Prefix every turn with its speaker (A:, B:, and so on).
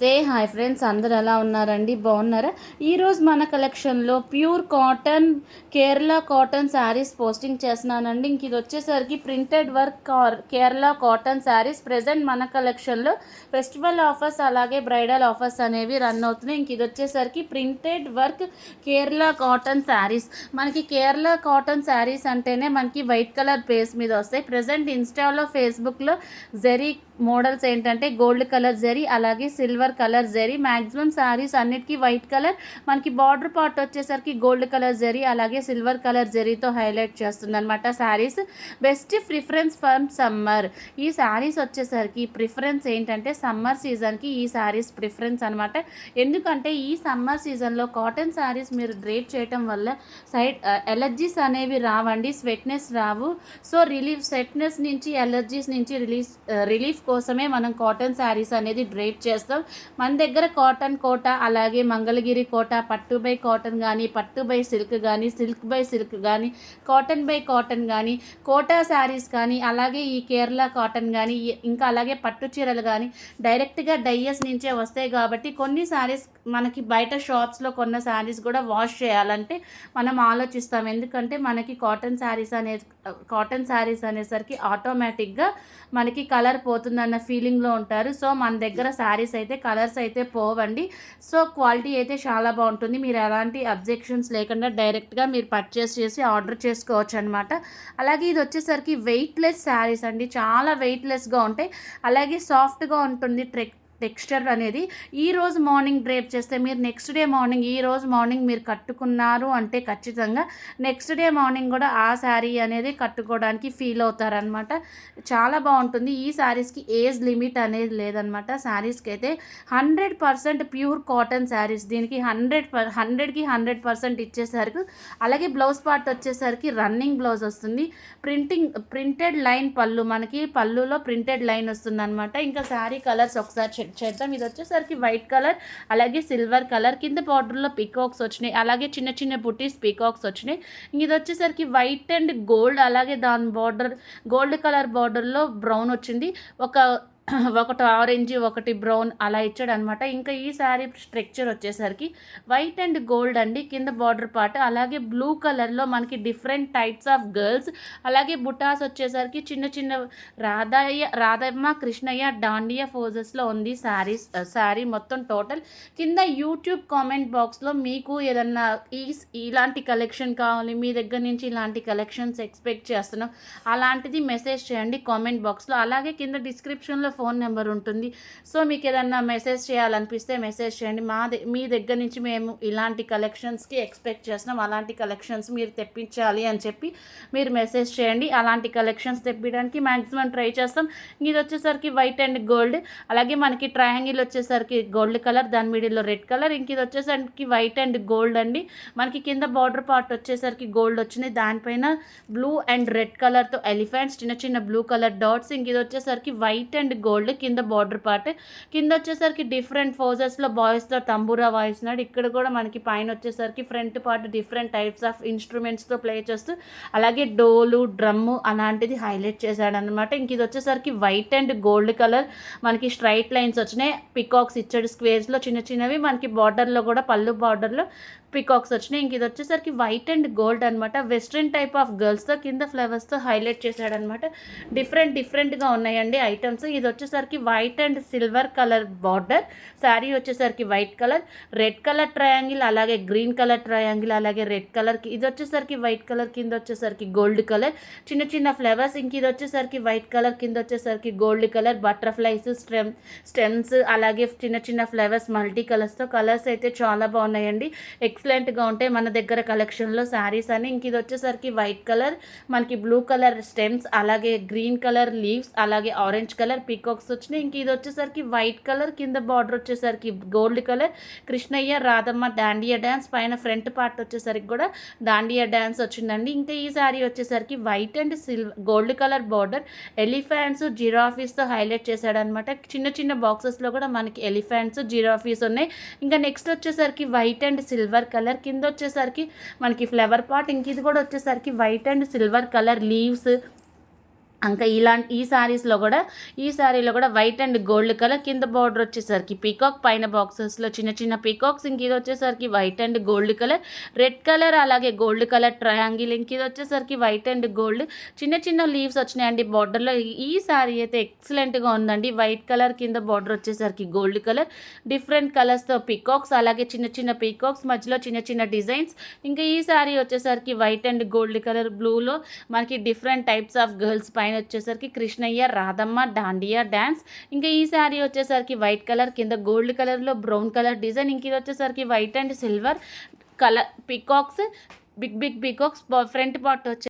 A: Say hi friends అందరు ఎలా ఉన్నారండి? బాగున్నారా? ఈరోజు మన కలెక్షన్లో pure cotton Kerala cotton saris posting చేస్తున్నానండి. ఇంక ఇది వచ్చేసరికి printed work Kerala cotton saris present మన కలెక్షన్లో ఫెస్టివల్ ఆఫర్స్ అలాగే బ్రైడల్ ఆఫర్స్ అనేవి రన్ అవుతున్నాయి. ఇంక ఇది వచ్చేసరికి printed work Kerala cotton saris మనకి కేరళ కాటన్ శారీస్ అంటేనే మనకి వైట్ కలర్ పేస్ మీద వస్తాయి. ప్రజెంట్ ఇన్స్టాలో ఫేస్బుక్లో జెరీ మోడల్స్ ఏంటంటే గోల్డ్ కలర్ జరీ అలాగే silver colour zari. Maximum saris అన్నిటికీ వైట్ కలర్ మనకి బార్డర్ పార్ట్ వచ్చేసరికి గోల్డ్ కలర్ జరీ అలాగే సిల్వర్ కలర్ జరీతో హైలైట్ చేస్తుంది అనమాట saris best preference for summer ఈ శారీస్ వచ్చేసరికి ప్రిఫరెన్స్ ఏంటంటే సమ్మర్ సీజన్కి ఈ శారీస్ ప్రిఫరెన్స్ అనమాట ఎందుకంటే ఈ సమ్మర్ సీజన్లో కాటన్ శారీస్ మీరు డ్రేప్ చేయటం వల్ల సైడ్ ఎలర్జీస్ అనేవి రావండి స్వెట్నెస్ రావు. సో రిలీఫ్ స్వెట్నెస్ నుంచి ఎలర్జీస్ నుంచి రిలీఫ్ రిలీఫ్ కోసమే మనం కాటన్ శారీస్ అనేది డ్రేప్ చేస్తాం. మన దగ్గర కాటన్ కోట అలాగే మంగళగిరి కోట పట్టు బై కాటన్ కానీ పట్టు బై సిల్క్ కానీ సిల్క్ బై సిల్క్ కానీ కాటన్ బై కాటన్ కానీ కోటా శారీస్ కానీ అలాగే ఈ కేరళ కాటన్ కానీ ఇంకా అలాగే పట్టు చీరలు కానీ డైరెక్ట్గా డైయస్ నుంచే వస్తాయి కాబట్టి కొన్ని శారీస్ మనకి బయట షాప్స్లో కొన్న శారీస్ కూడా వాష్ చేయాలంటే మనం ఆలోచిస్తాం. ఎందుకంటే మనకి కాటన్ శారీస్ అనే కాటన్ శారీస్ అనేసరికి ఆటోమేటిక్గా మనకి కలర్ పోతుందన్న ఫీలింగ్లో ఉంటారు. సో మన దగ్గర శారీస్ అయితే కలర్స్ అయితే పోవండి. సో క్వాలిటీ అయితే చాలా బాగుంటుంది. మీరు ఎలాంటి అబ్జెక్షన్స్ లేకుండా డైరెక్ట్గా మీరు పర్చేస్ చేసి ఆర్డర్ చేసుకోవచ్చు అనమాట అలాగే ఇది వచ్చేసరికి వెయిట్లెస్ శారీస్ అండి. చాలా వెయిట్లెస్గా ఉంటాయి. అలాగే సాఫ్ట్గా ఉంటుంది. ట్రెక్ టెక్స్చర్ అనేది ఈ రోజు మార్నింగ్ డ్రేప్ చేస్తే మీరు నెక్స్ట్ డే మార్నింగ్ ఈ రోజు మార్నింగ్ మీరు కట్టుకున్నారు అంటే ఖచ్చితంగా నెక్స్ట్ డే మార్నింగ్ కూడా ఆ శారీ అనేది కట్టుకోవడానికి ఫీల్ అవుతారనమాట చాలా బాగుంటుంది. ఈ శారీస్కి ఏజ్ లిమిట్ అనేది లేదనమాట శారీస్కి అయితే hundred percent pure cotton saris. దీనికి హండ్రెడ్ పర్ హండ్రెడ్కి హండ్రెడ్ పర్సెంట్ ఇచ్చేసరికి అలాగే బ్లౌజ్ పార్ట్ వచ్చేసరికి రన్నింగ్ బ్లౌజ్ వస్తుంది. ప్రింటింగ్ ప్రింటెడ్ లైన్ పళ్ళు మనకి పళ్ళులో ప్రింటెడ్ లైన్ వస్తుంది అనమాట ఇంకా శారీ కలర్స్ ఒకసారి చేద్దాం. ఇది వచ్చేసరికి వైట్ కలర్ అలాగే సిల్వర్ కలర్. కింద బార్డర్లో పీకాక్స్ వచ్చినాయి. అలాగే చిన్న చిన్న బుటీస్ పీకాక్స్ వచ్చినాయి. ఇది వచ్చేసరికి వైట్ అండ్ గోల్డ్ అలాగే దాని బార్డర్ గోల్డ్ కలర్ బార్డర్లో బ్రౌన్ వచ్చింది. ఒక ఒకటి ఆరెంజ్ ఒకటి బ్రౌన్ అలా ఇచ్చాడు అనమాట ఇంకా ఈ శారీ స్ట్రక్చర్ వచ్చేసరికి వైట్ అండ్ గోల్డ్ అండి. కింద బార్డర్ పార్ట్. అలాగే బ్లూ కలర్లో మనకి డిఫరెంట్ టైప్స్ ఆఫ్ గర్ల్స్. అలాగే బుటాస్ వచ్చేసరికి చిన్న చిన్న రాధయ్య రాధమ్మ కృష్ణయ్య డాండియా ఫోజెస్లో ఉంది శారీస్ శారీ మొత్తం టోటల్. కింద యూట్యూబ్ కామెంట్ బాక్స్లో మీకు ఏదన్నా ఈ ఇలాంటి కలెక్షన్ కావాలి మీ దగ్గర నుంచి ఇలాంటి కలెక్షన్స్ ఎక్స్పెక్ట్ చేస్తున్నాం అలాంటిది మెసేజ్ చేయండి కామెంట్ బాక్స్లో. అలాగే కింద డిస్క్రిప్షన్లో ఫోన్ నెంబర్ ఉంటుంది. సో మీకు ఏదన్నా మెసేజ్ చేయాలనిపిస్తే మెసేజ్ చేయండి. మా మీ దగ్గర నుంచి మేము ఇలాంటి కలెక్షన్స్కి ఎక్స్పెక్ట్ చేస్తున్నాం. అలాంటి కలెక్షన్స్ మీరు తెప్పించాలి అని చెప్పి మీరు మెసేజ్ చేయండి. అలాంటి కలెక్షన్స్ తెప్పించడానికి మ్యాక్సిమం ట్రై చేస్తాం. ఇది వచ్చేసరికి వైట్ అండ్ గోల్డ్. అలాగే మనకి ట్రయాంగిల్ వచ్చేసరికి గోల్డ్ కలర్ దాని మిడిల్లో రెడ్ కలర్. ఇంక ఇది వచ్చేసరికి వైట్ అండ్ గోల్డ్ అండి. మనకి కింద బార్డర్ పార్ట్ వచ్చేసరికి గోల్డ్ వచ్చింది. దానిపైన బ్లూ అండ్ రెడ్ కలర్తో ఎలిఫెంట్స్ చిన్న చిన్న బ్లూ కలర్ డాట్స్. ఇంక ఇది వచ్చేసరికి వైట్ అండ్ గోల్డ్ కింద బార్డర్ పార్ట్. కింద వచ్చేసరికి డిఫరెంట్ ఫోజెస్లో బాయ్స్తో తంబూరా వాయిస్తున్నాడు ఇక్కడ కూడా మనకి పైన వచ్చేసరికి front part different types of ఇన్స్ట్రుమెంట్స్తో play చేస్తూ అలాగే డోలు డ్రమ్ము అలాంటిది హైలైట్ చేశాడనమాట ఇంక ఇది వచ్చేసరికి వైట్ అండ్ గోల్డ్ కలర్ మనకి స్ట్రైట్ లైన్స్ వచ్చినాయి. పికాక్స్ ఇచ్చాడు స్క్వేర్స్లో చిన్న చిన్నవి. మనకి బార్డర్లో కూడా పళ్ళు బార్డర్లో పికాక్స్ వచ్చినాయి. ఇంక ఇది వచ్చేసరికి వైట్ అండ్ గోల్డ్ అనమాట వెస్ట్రన్ టైప్ ఆఫ్ గర్ల్స్తో కింద ఫ్లవర్స్తో హైలైట్ చేశాడనమాట డిఫరెంట్ డిఫరెంట్గా ఉన్నాయండి ఐటమ్స్ ఇది వచ్చేసరికి white and silver colour border sari వచ్చేసరికి white colour red colour triangle అలాగే గ్రీన్ కలర్ ట్రయాంగిల్ అలాగే రెడ్ కలర్ ఇది వచ్చేసరికి వైట్ కలర్ కింద వచ్చేసరికి గోల్డ్ కలర్ చిన్న చిన్న ఫ్లవర్స్ ఇంక ఇది వచ్చేసరికి వైట్ కలర్ కింద వచ్చేసరికి gold colour butterflies stem stems అలాగే చిన్న చిన్న ఫ్లవర్స్ మల్టీ కలర్స్తో కలర్స్ అయితే చాలా బాగున్నాయండి. ఎక్సలెంట్గా ఉంటాయి మన దగ్గర కలెక్షన్లో శారీస్ అని. ఇంక ఇది వచ్చేసరికి వైట్ కలర్ మనకి బ్లూ కలర్ స్టెమ్స్ అలాగే గ్రీన్ కలర్ లీవ్స్ అలాగే ఆరెంజ్ కలర్ పీకాక్స్ వచ్చినాయి. ఇంక ఇది వచ్చేసరికి వైట్ కలర్ కింద బార్డర్ వచ్చేసరికి gold colour Krishnayya Radhamma dandiya dance పైన ఫ్రంట్ పార్ట్ వచ్చేసరికి కూడా దాండియా డ్యాన్స్ వచ్చిందండి. ఇంకా ఈ శారీ వచ్చేసరికి white and silver gold colour border elephants జిరాఫీస్తో highlight చేశాడనమాట చిన్న చిన్న బాక్సెస్లో కూడా మనకి ఎలిఫెంట్స్ జిరాఫీస్ ఉన్నాయి. ఇంకా నెక్స్ట్ వచ్చేసరికి వైట్ అండ్ సిల్వర్ కలర్ కింద వచ్చేసరికి మనకి ఫ్లవర్ పాట్ ఇంక ఇది కూడా వచ్చేసరికి white and silver colour leaves ఇంకా ఇలాంటి ఈ శారీస్లో కూడా ఈ శారీలో కూడా వైట్ అండ్ గోల్డ్ కలర్ కింద బార్డర్ వచ్చేసరికి పీకాక్ పైన బాక్సెస్లో చిన్న చిన్న పీకాక్స్ ఇంక ఇది వచ్చేసరికి white and gold colour. Red colour అలాగే గోల్డ్ కలర్ ట్రయాంగిల్ ఇంక ఇది వచ్చేసరికి వైట్ అండ్ గోల్డ్ చిన్న చిన్న లీవ్స్ వచ్చినాయండి బార్డర్లో ఈ శారీ అయితే ఎక్సలెంట్గా ఉందండి. వైట్ కలర్ కింద బార్డర్ వచ్చేసరికి గోల్డ్ కలర్. డిఫరెంట్ కలర్స్తో పీకాక్స్ అలాగే చిన్న చిన్న పీకాక్స్ మధ్యలో చిన్న చిన్న డిజైన్స్ ఇంకా ఈ శారీ వచ్చేసరికి వైట్ అండ్ గోల్డ్ కలర్ బ్లూలో మనకి డిఫరెంట్ టైప్స్ ఆఫ్ గర్ల్స్ పైన వచ్చేసరికి కృష్ణయ్య రాధమ్మ దాండియా డ్యాన్స్ ఇంకా ఈ శారీ వచ్చేసరికి వైట్ కలర్ కింద గోల్డ్ కలర్లో బ్రౌన్ కలర్ డిజైన్. ఇంక ఇది వచ్చేసరికి white and silver colour peacocks big big peacocks front part వచ్చే